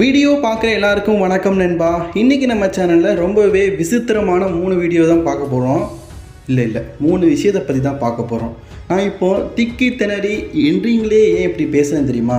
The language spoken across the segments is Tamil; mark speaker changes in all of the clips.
Speaker 1: வீடியோ பார்க்குற எல்லாருக்கும் வணக்கம் நண்பா. இன்றைக்கி நம்ம சேனலில் ரொம்பவே விசித்திரமான மூணு வீடியோ தான் பார்க்க போகிறோம் இல்லை இல்லை மூணு விஷயத்தை பற்றி தான் பார்க்க போகிறோம் நான் இப்போது திக்கி திணறி என்றீங்களே ஏன் இப்படி பேசுகிறேன் தெரியுமா?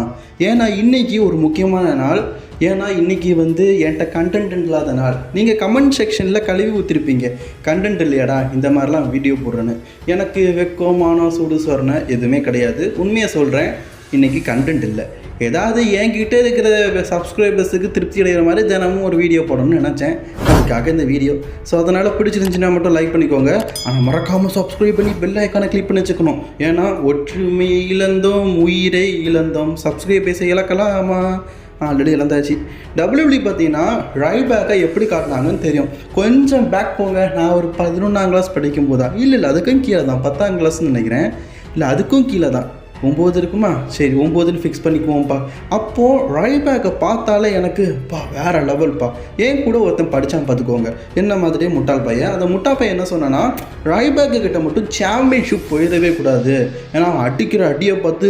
Speaker 1: ஏன்னா இன்றைக்கி ஒரு முக்கியமான நாள். ஏன்னா இன்றைக்கி வந்து என்கிட்ட கண்டென்ட் இல்லாத நாள். நீங்கள் கமெண்ட் செக்ஷனில் கழுவி ஊற்றிருப்பீங்க கண்டென்ட் இல்லையாடா இந்த மாதிரிலாம் வீடியோ போடுறேன்னு. எனக்கு வெக்கம் மானம் சூடு சொரணை எதுவுமே கிடையாது. உண்மையை சொல்கிறேன் இன்றைக்கி கண்டென்ட் இல்லை. ஏதாவது என்கிட்ட இருக்கிற சப்ஸ்கிரைபர்ஸுக்கு திருப்தி அடைகிற மாதிரி தினமும் ஒரு வீடியோ போடணும்னு நினச்சேன். அதுக்காக இந்த வீடியோ ஸோ அதனால் பிடிச்சிருந்துச்சுன்னா மட்டும் லைக் பண்ணிக்கோங்க. ஆனால் மறக்காமல் சப்ஸ்கிரைப் பண்ணி பெல் ஐக்கானை கிளிக் பண்ணி வச்சுக்கணும். ஏன்னா ஒற்றுமை இழந்தோம் உயிரை இழந்தோம். சப்ஸ்கிரைப் பேச இழக்கலாமா? ஆல்ரெடி இழந்தாச்சு. டபிள்யூபி பார்த்தீங்கன்னா ரைட் பேக்கை எப்படி காட்டினாங்கன்னு தெரியும். கொஞ்சம் பேக் போங்க. நான் ஒரு பதினொன்றாம் கிளாஸ் படிக்கும் போதா இல்லை இல்லை அதுக்கும் கீழே தான் பத்தாம் கிளாஸ்னு நினைக்கிறேன். இல்லை அதுக்கும் கீழே தான் ஒம்பது இருக்குமா? சரி ஒம்போதுன்னு ஃபிக்ஸ் பண்ணிக்குவோம்ப்பா. அப்போது ரைட் பேக்கை பார்த்தாலே எனக்கு பா வேறு லெவல்ப்பா ஏன் கூட ஒருத்தன் படித்தான் பார்த்துக்கோங்க. என்ன மாதிரியே முட்டாள் பையன். அந்த முட்டாள் பையன் என்ன சொன்னான்னா ரைட் பேக்கு கிட்ட மட்டும் சாம்பியன்ஷிப் போயிடவே கூடாது. ஏன்னா அவன் அடிக்கிற அடியை பார்த்து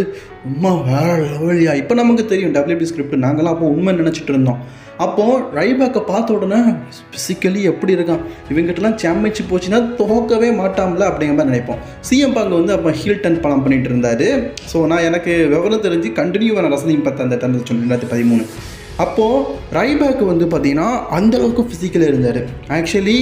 Speaker 1: உம்மா வேற லெவலியா இப்போ நமக்கு தெரியும் டபிள்யூபி ஸ்கிரிப்ட் நாங்களாம் அப்போ உண்மை நினச்சிட்டு இருந்தோம். அப்போது ரைபேக்கை பார்த்த உடனே ஃபிசிக்கலி எப்படி இருக்கான்? இவங்ககிட்டலாம் சாம்பியன்ஷிப் போச்சுன்னா தோக்கவே மாட்டாம்ல அப்படிங்கிற மாதிரி நினைப்போம். சிஎம் பாங்க வந்து அப்போ ஹீல் டன் படம் பண்ணிட்டு இருந்தார். ஸோ நான் எனக்கு விவரம் தெரிஞ்சு கண்டினியூவான ரசனையும் பார்த்தேன் அந்த டன் சொல்லி ரெண்டாயிரத்தி பதிமூணு. அப்போது ரைபேக் வந்து பார்த்தீங்கன்னா அந்தளவுக்கு ஃபிசிக்கலாக இருந்தார். ஆக்சுவலி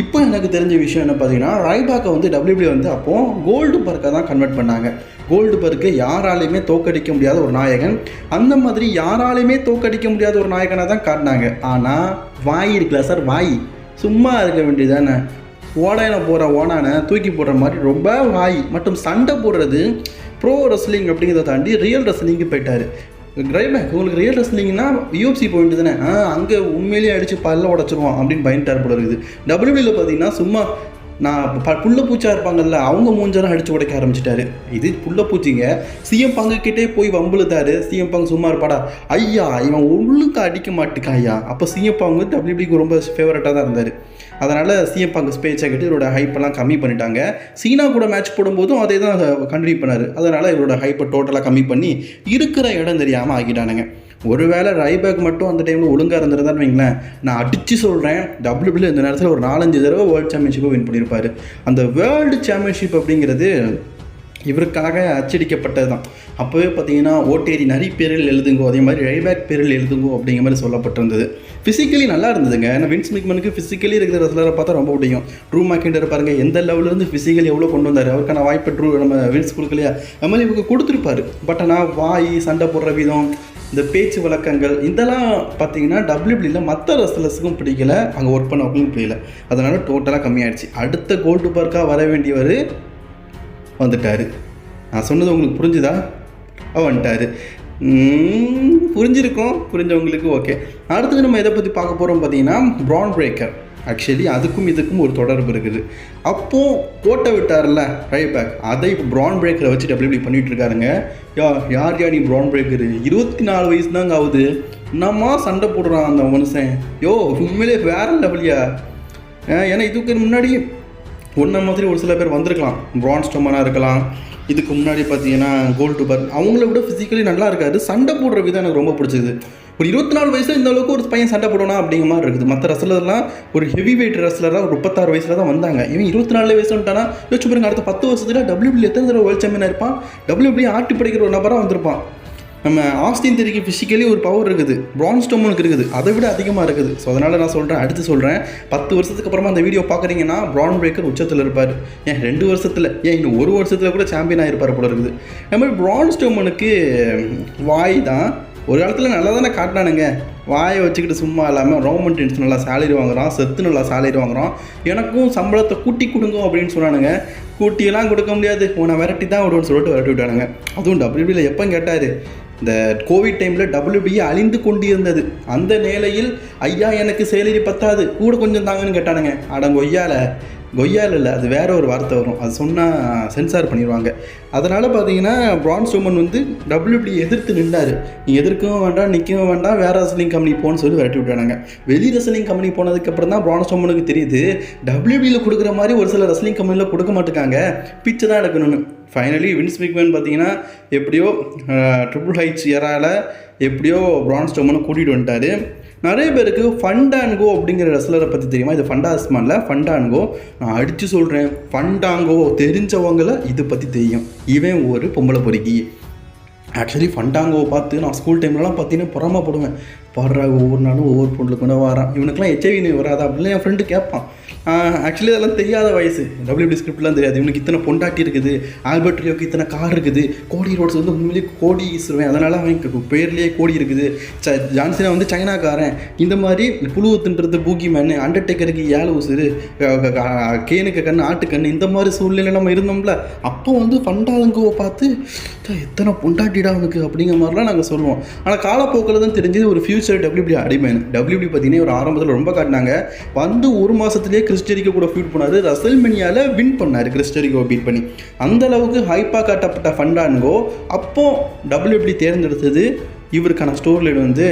Speaker 1: இப்போ எனக்கு தெரிஞ்ச விஷயம் என்ன பார்த்தீங்கன்னா ரைபேக்கை வந்து டபிள்யூபி வந்து அப்போது கோல்டு பர்க்கை தான் கன்வெர்ட் பண்ணாங்க. கோல்டுபர்க்கை யாராலையுமே தோக்கடிக்க முடியாத ஒரு நாயகன். அந்த மாதிரி யாராலையுமே தோக்கடிக்க முடியாத ஒரு நாயகனாக தான் காட்டினாங்க. ஆனால் வாய் இருக்குல்ல சார் வாய். சும்மா இருக்க வேண்டியதானே ஓடான போகிற ஓனானை தூக்கி போடுற மாதிரி ரொம்ப வாய். மற்றும் சண்டை போடுறது ப்ரோ ரெஸ்லிங் அப்படிங்கிறத தாண்டி ரியல் ரெஸ்லிங்க்கு போயிட்டார். ட்ரைபேக் உங்களுக்கு ரியல் ரெஸ்லிங்னா யூஎஃப்சி போயிட்டு தானே அங்கே உண்மையிலேயே அடித்து பல்ல உடச்சிருவோம் அப்படின்னு பயன்ட்டார் போல இருக்குது. டபிள்யூபியில் பார்த்தீங்கன்னா சும்மா நான் ப புள்ள பூச்சா இருப்பாங்கல்ல அவங்க மூஞ்செல்லாம் அடிச்சு உடைக்க ஆரம்பிச்சிட்டாரு. இது புள்ள பூச்சிங்க. சிஎம் பங்கு கிட்டே போய் வம்புழுதாரு. சிஎம் பங்கு சும்மா இருப்பாடா. ஐயா இவன் ஒழுங்கா அடிக்க மாட்டுக்கா ஐயா அப்போ சிஎம் பங்கு டபிள்யூபிக்கு ரொம்ப ஃபேவரட்டாக தான் இருந்தார். அதனால் சிஎம் பங்கு ஸ்பேச்சை கேட்டு இவரோட ஹைப்பெல்லாம் கம்மி பண்ணிட்டாங்க. சீனா கூட மேட்ச் போடும்போதும் அதே தான் கண்டினியூ பண்ணார். அதனால் இவரோட ஹைப்பை டோட்டலாக கம்மி பண்ணி இருக்கிற இடம் தெரியாமல் ஆக்கிட்டானுங்க ஒருவேளை ரைபேக் மட்டும் அந்த டைமில் ஒழுங்காக இருந்திருந்தான்னு வைங்களேன் நான் அடித்து சொல்கிறேன் டபிள்யூபிள்யூ இந்த நேரத்தில் ஒரு நாலஞ்சு தடவை வேர்ல்டு சாம்பியன்ஷிப்பை வின் பண்ணியிருப்பார் அந்த வேர்ல்டு சாம்பியன்ஷிப் அப்படிங்கிறது இவருக்காக அச்சடிக்கப்பட்டது தான் அப்போவே பார்த்தீங்கன்னா ஓட்டேரி நரி பேரில் எழுதுங்கோ அதே மாதிரி ரைபேக் பேரில் எழுதுங்கோ அப்படிங்கிற மாதிரி சொல்லப்பட்டிருந்தது. ஃபிசிக்கலி நல்லா இருந்ததுங்க. ஏன்னா வின்ஸ் மிக்மனுக்கு ஃபிசிக்கலி இருக்கிற ரெஸ்லரை பார்த்தா ரொம்ப பிடிக்கும். ட்ரூ மேக்கிண்டர் பாருங்க எந்த லெவலேருந்து ஃபிசிக்கலி எவ்வளோ கொண்டு வந்தார்? அவருக்கான வாய்ப்பு ட்ரூ நம்ம வின்ஸ் கொடுக்கலையா? அது மாதிரி இவங்க கொடுத்துருப்பாரு. பட் ஆனால் வாய் சண்டை போடுற விதம் இந்த பேச்சு வழக்கங்கள் இதெல்லாம் பார்த்தீங்கன்னா டபிள்யூபிளியில் மற்ற ரெஸ்லர்ஸுக்கும் பிடிக்கல. அங்கே ஒர்க் பண்ணவங்களுக்கும் பிடிக்கல. அதனால் டோட்டலாக கம்மியாயிடுச்சு. அடுத்த கோல்டு பார்க்காக வர வேண்டியவர் வந்துட்டார். நான் சொன்னது உங்களுக்கு புரிஞ்சுதா? அவ வந்துட்டார். புரிஞ்சிருக்கோம். புரிஞ்சவங்களுக்கு ஓகே. அடுத்தது நம்ம எதை பற்றி பார்க்க போகிறோம் பார்த்தீங்கன்னா ப்ரான் பிரேக்கர் ஆக்சுவலி அதுக்கும் இதுக்கும் ஒரு தொடர்பு இருக்குது. அப்போது கோட்டை விட்டார்ல ரைட் பேக் அதை இப்போ ப்ரான் பிரேக்கரை வச்சு டபிள்யூபி பண்ணிகிட்டு இருக்காருங்க. யா யார் யார் நீ ப்ரான் பிரேக்கரு இருபத்தி நாலு வயசு தாங்க ஆகுது. என்னம்மா சண்டை போடுறான் அந்த மனுஷன்? யோ உண்மையிலே வேற லெவலியா ஏன்னா இதுக்கு முன்னாடி ஒன்றை மாதிரி ஒரு சில பேர் வந்திருக்கலாம். பிரான்ஸ் ஸ்டோமனாக இருக்கலாம். இதுக்கு முன்னாடி பார்த்தீங்கன்னா கோல்டு பர் அவங்கள விட ஃபிசிக்கலி நல்லா இருக்காது. சண்டை போடுற விதம் எனக்கு ரொம்ப பிடிச்சது. ஒரு இருபத்தி நாலு வயசில் இந்த அளவுக்கு ஒரு பையன் சண்டை போடணும் அப்படிங்கிற மாதிரி இருக்குது. மற்ற ரெஸ்லர்லாம் ஒரு ஹெவி வெயிட் ரெஸ்லராக ஒரு முப்பத்தாறு வயசில் தான் வந்தாங்க. இவன் இருபத்தி நாலு வயசு வந்துட்டானா? யோசிச்சு பாருங்க அடுத்த பத்து வருஷத்தில் டபிள்யூபிள்யூ எத்தனை தடவை வேர்ல்ட் சாம்பியனாக இருப்பான்? டபிள்யூபிள்யூ ஆட்டி படிக்கிற ஒரு நபராக வந்திருப்பான். நம்ம ஆஸ்டின் தெரிக்கு ஃபிசிக்கலி ஒரு பவர் இருக்குது. பிரான் ஸ்டோமனுக்கு இருக்குது. அதை விட அதிகமாக இருக்குது. ஸோ அதனால் நான் சொல்கிறேன் அடுத்து சொல்கிறேன் பத்து வருஷத்துக்கு அப்புறமா அந்த வீடியோ பார்க்குறீங்கன்னா பிரான் பிரேக்கர் உச்சத்தில் இருப்பார். ஏன் ரெண்டு வருஷத்தில்? ஏன் இன்னும் ஒரு வருஷத்தில் கூட சாம்பியன் ஆகிருப்பார் போல இருக்குது. நம்ம மாதிரி பிரான் ஸ்டோமனுக்கு வாய் தான். ஒரு காலத்தில் நல்லா தானே காட்டினானுங்க. வாயை வச்சுக்கிட்டு சும்மா இல்லாமல் ரோமன் டென்ஸ் நல்லா சேலரி வாங்குகிறோம் செத்து நல்லா சேலரி வாங்குகிறோம் எனக்கும் சம்பளத்தை கூட்டி கொடுங்க அப்படின்னு சொன்னானுங்க. கூட்டியெல்லாம் கொடுக்க முடியாது. உன்னை விரட்டி தான் விடுவோன்னு சொல்லிட்டு விரட்டி விட்டானுங்க. அதுவும் டபிள்யூபியில் எப்போ கேட்டார்? இந்த கோவிட் டைமில் டபிள்யூபிஏ அழிந்து கொண்டிருந்தது. அந்த நிலையில் ஐயா எனக்கு சேலரி பத்தாது கூட கொஞ்சம் தாங்கன்னு கேட்டானுங்க. அடங்க ஒய்யால கொய்யால் இல்லை அது வேற ஒரு வார்த்தை வரும். அது சொன்னால் சென்சார் பண்ணிடுவாங்க அதனால் பார்த்தீங்கன்னா பிரான் ஸ்டோமன் வந்து டபிள்யூபி எதிர்த்து நின்றாரு நீ எதிர்க்கவும் வேண்டாம் நிற்கவும் வேண்டாம் வேற ரெஸ்லிங் கம்பெனி போகணும்னு சொல்லி விரட்டி விட்டாங்க வெளி ரெஸ்லிங் கம்பெனி போனதுக்கப்புறம் தான் பிரான் ஸ்டோமனுக்கு தெரியுது டபிள்யூபியில் கொடுக்குற மாதிரி ஒரு சில ரெஸ்லிங் கம்பெனியில் கொடுக்க மாட்டேங்காங்க பிச்சை தான் எடுக்கணும்னு. ஃபைனலி வின்ஸ் மிக்மேன் பார்த்தீங்கன்னா எப்படியோ ட்ரிபிள் ஹைட்ஸ் ஏரால எப்படியோ பிரான்ஸ் டோமனை கூட்டிகிட்டு வந்துட்டாரு. நிறைய பேருக்கு ஃபண்டான்கோ அப்படிங்கிற ரெஸ்லரை பற்றி தெரியுமா? இது ஃபண்டாஸ்மானில் ஃபண்டான்கோ நான் அடித்து சொல்கிறேன் ஃபண்டாங்கோ தெரிஞ்சவங்கள இதை பற்றி தெரியும். இவன் ஒரு பொம்பளை பொறுக்கி. ஆக்சுவலி ஃபண்டாங்கோவை பார்த்து நான் ஸ்கூல் டைம்லலாம் பார்த்தீங்கன்னா பொறாமப்படுவேன் பாடுறா ஒவ்வொரு நாளும் ஒவ்வொரு பொண்ணுக்கு கொண்டு வரான். இவனுக்குலாம் ஹெச்ஐவி வராதா அப்படின்னு என் ஃப்ரெண்டு கேட்பான். ஆக்சுவலி அதெல்லாம் தெரியாத வயசு. டபிள்யூபி ஸ்கிரிப்ட்லாம் தெரியாது. இவனுக்கு இத்தனை பொண்டாட்டி இருக்குது. ஆல்பர்ட் ரியோக்கு இத்தனை கார் இருக்குது. கோடி ரோட்ஸ் வந்து உண்மையிலேயே கோடி ஈசுருவேன் அதனால் அவன் பேர்லேயே கோடி இருக்குது. ச ஜான்சனா வந்து சைனாக்காரன் இந்த மாதிரி புழுவத்துன்றது பூகி மேனு அண்டர்டேக்கருக்கு ஏழு உசுறு கேனுக்கு கண்ணு ஆட்டு கண்ணு இந்த மாதிரி சூழ்நிலை நம்ம இருந்தோம்ல அப்போ வந்து ஃபண்டாதங்கோவை பார்த்து எத்தனை பொண்டாட்டிடா அவனுக்கு? அப்படிங்கிற மாதிரிலாம் நாங்கள் சொல்லுவோம். ஆனால் காலப்போக்கில் தான் தெரிஞ்சது ஒரு ஃபியூ ஃபியூச்சர் டபிள்யூபி அடிமேன் டபிள்யூபி பார்த்தீங்கன்னா ஒரு ஆரம்பத்தில் ரொம்ப காட்டினாங்க. வந்து ஒரு மாதத்துலேயே கிறிஸ்டரிக்கோ கூட ஃபீட் பண்ணார். ரசல்மெனியாவில் வின் பண்ணார் கிறிஸ்டரிக்கோ பீட் பண்ணி. அந்த அளவுக்கு ஹைப்பாக காட்டப்பட்ட ஃபண்டான்கோ அப்போ டபிள்யூபி தேர்ந்தெடுத்தது இவருக்கான ஸ்டோர் லைன் வந்து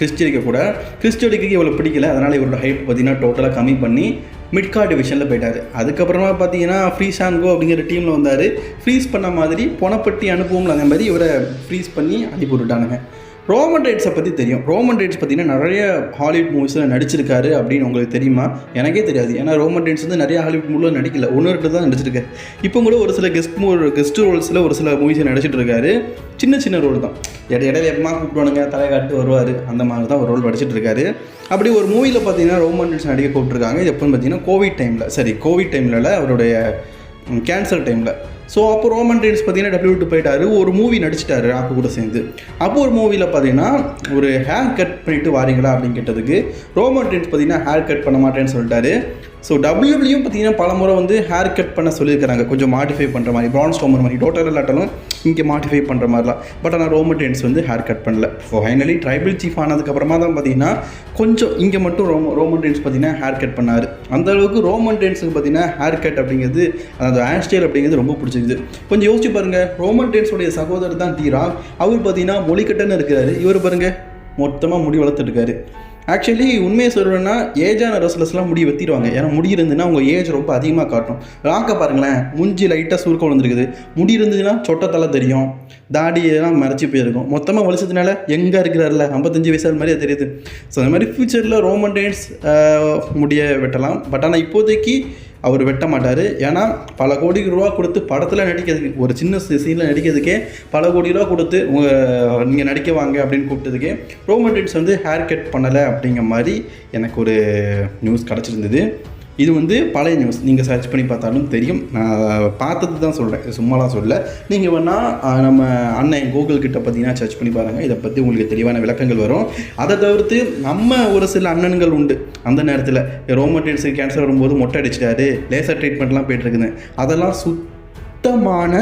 Speaker 1: கிறிஸ்டியடிக்க கூட. கிறிஸ்டரிக்கு இவ்வளோ பிடிக்கல. அதனால் இவரோட ஹைப் பார்த்தீங்கன்னா டோட்டலாக கம்மி பண்ணி மிட்கா டிவிஷனில் போயிட்டார். அதுக்கப்புறமா பார்த்தீங்கன்னா ஃப்ரீஸ் ஆன்கோ அப்படிங்கிற டீமில் வந்தார். ஃப்ரீஸ் பண்ண மாதிரி பொணப்பட்டி அனுப்புவோம்ல அந்த மாதிரி இவரை ஃப்ரீஸ் பண்ணி அனுப்பி விட்டுட்டானுங்க. ரோமன் ரைட்ஸை பற்றி தெரியும். ரோமன் ரைட்ஸ் பார்த்தீங்கன்னா நிறைய ஹாலிவுட் மூவிஸில் நடிச்சிருக்காரு அப்படின்னு உங்களுக்கு தெரியுமா? எனக்கே தெரியாது. ஏன்னா ரோமன் ரைட்ஸ் வந்து நிறைய ஹாலிவுட் மூவியில் நடிக்கல. ஒன்று ரெண்டு தான் நடிச்சிருக்காரு. இப்போ கூட ஒரு சில கெஸ்ட் மூ கெஸ்ட் ரோல்ஸில் ஒரு சில மூவிஸை நடிச்சிட்டு இருக்காரு. சின்ன சின்ன ரோல் தான். இட இடையில எப்பமா கூப்பிடுவானுங்க? தலை காட்டு வருவார். அந்த மாதிரி தான் ஒரு ரோல் நடிச்சிட்டு இருக்காரு. அப்படி ஒரு மூவியில் பார்த்தீங்கன்னா ரோமன் ரைட்ஸ் நடிக்க கூப்பிட்டுருக்காங்க. இது எப்போன்னு பார்த்தீங்கன்னா கோவிட் டைமில் சரி கோவிட் டைமில் அவருடைய கேன்சர் டைமில் ஸோ அப்போ ரோமன் ரீன்ஸ் பார்த்தீங்கன்னா டபிள்யூ டூ போயிட்டாரு. ஒரு மூவி நடிச்சிட்டாரு ராக்கு கூட சேர்ந்து. அப்போ ஒரு மூவியில் பார்த்தீங்கன்னா ஒரு ஹேர் கட் பண்ணிட்டு வாரீங்களா அப்படின்னு கேட்டதுக்கு ரோமன் ரீன்ஸ் பார்த்தீங்கன்னா ஹேர் கட் பண்ண மாட்டேன்னு சொல்லிட்டாரு. ஸோ டபிள்யூபிள்யூ பார்த்தீங்கன்னா பல முறை வந்து ஹேர் கட் பண்ண சொல்லியிருக்கிறாங்க. கொஞ்சம் மாடிஃபை பண்ணுற மாதிரி ப்ரான் ஸ்டோமர் மாதிரி டோட்டல் இல்லாட்டாலும் இங்கே மாடிஃபை பண்ணுற மாதிரிலாம். பட் ஆனால் ரோமன் ரெயின்ஸ் வந்து ஹேர் கட் பண்ணல. ஸோ ஃபைனலி ட்ரைபிள் சீஃப் ஆனதுக்கப்புறமா தான் பார்த்தீங்கன்னா கொஞ்சம் இங்கே மட்டும் ரோம ரோமன் ரெயின்ஸ் பார்த்தீங்கன்னா ஹேர் கட் பண்ணார். அந்த அளவுக்கு ரோமன் ரெயின்ஸுக்கு பார்த்தீங்கன்னா ஹேர் கட் அப்படிங்கிறது அந்த ஹேர் ஸ்டைல் அப்படிங்கிறது ரொம்ப பிடிச்சிருக்குது. கொஞ்சம் யோசிச்சு பாருங்க ரோமன் ரெயின்ஸோடைய சகோதரர் தான் தீரா அவர் பார்த்தீங்கன்னா மொழிக்கட்டன்னு இருக்கிறாரு. இவர் பாருங்கள் மொத்தமாக முடி வளர்த்துட்டு இருக்காரு. ஆக்சுவலி உண்மையை சொல்லணும்னா ஏஜான ரெஸ்லர்ஸ்லாம் முடி வெத்திடுவாங்க ஏன்னா முடி இருந்துன்னா அவங்க ஏஜ் ரொம்ப அதிகமாக காட்டும். ராக்கை பாருங்களேன் முஞ்சி லைட்டாக சுருக்கம் வந்துருக்குது முடி இருந்ததுன்னா சொட்டத்தலை தெரியும். தாடி எல்லாம் மறைச்சி போயிருக்கும். மொத்தமாக வலிச்சதுனால எங்கே இருக்கிறார்ல? ஐம்பத்தஞ்சு வயசு அது மாதிரியே தெரியுது. ஸோ அந்த மாதிரி ஃப்யூச்சரில் ரோமன் டேன்ஸ் முடிய வெட்டலாம். பட் ஆனால் இப்போதைக்கு அவர் வெட்ட மாட்டார் ஏன்னா பல கோடி ரூபா கொடுத்து படத்தில் நடிக்கிறதுக்கு ஒரு சின்ன சீனில் நடிக்கிறதுக்கே பல கோடி ரூபா கொடுத்து உங்கள் நீங்கள் நடிக்க வாங்க அப்படின்னு கூப்பிட்டதுக்கே ரோமன் வந்து ஹேர் கட் பண்ணலை அப்படிங்கிற மாதிரி எனக்கு ஒரு நியூஸ் கிடச்சிருந்தது. இது வந்து பழைய நியூஸ் நீங்கள் சர்ச் பண்ணி பார்த்தாலும் தெரியும். நான் பார்த்தது தான் சொல்கிறேன் சும்மாலாம் சொல்ல. நீங்கள் வேணால் நம்ம அண்ணன் கூகுள் கிட்ட பார்த்தீங்கன்னா சர்ச் பண்ணி பாருங்கள் இதை பற்றி உங்களுக்கு தெளிவான விளக்கங்கள் வரும். அதை தவிர்த்து நம்ம ஒரு சில அண்ணன்கள் உண்டு. அந்த நேரத்தில் ரோமோட்டேன்ஸுக்கு கேன்சர் வரும்போது மொட்டை அடிச்சிட்டாரு. லேசர் ட்ரீட்மெண்ட்லாம் போயிட்டுருக்குது அதெல்லாம் சுத்தமான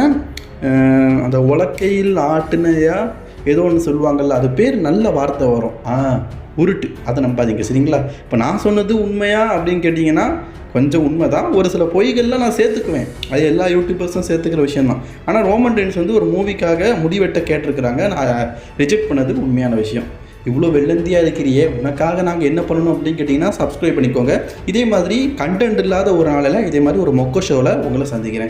Speaker 1: அந்த உலக்கையில் ஆட்டினையா? ஏதோ ஒன்று சொல்லுவாங்கல்ல. அது பேர் நல்ல வார்த்தை வரும். ஆ. உருட்டு. அதை நம்பாதீங்க சரிங்களா? இப்போ நான் சொன்னது உண்மையா அப்படின்னு கேட்டிங்கன்னா கொஞ்சம் உண்மை தான் ஒரு சில பொய்கள்லாம் நான் சேர்த்துக்குவேன். அது எல்லா யூடியூபர்ஸும் சேர்த்துக்கிற விஷயம் தான் ஆனால் ரோமன் ரெயின்ஸ் வந்து ஒரு மூவிக்காக முடிவெட்ட கேட்டிருக்கிறாங்க. நான் ரிஜெக்ட் பண்ணது உண்மையான விஷயம். இவ்வளோ வெள்ளந்தியாக இருக்கிறியே. உனக்காக நாங்கள் என்ன பண்ணணும் அப்படின்னு கேட்டிங்கன்னா சப்ஸ்கிரைப் பண்ணிக்கோங்க. இதே மாதிரி கண்டென்ட் இல்லாத ஒரு நாளில் இதே மாதிரி ஒரு மொக்க ஷோவில் உங்களை சந்திக்கிறேன்.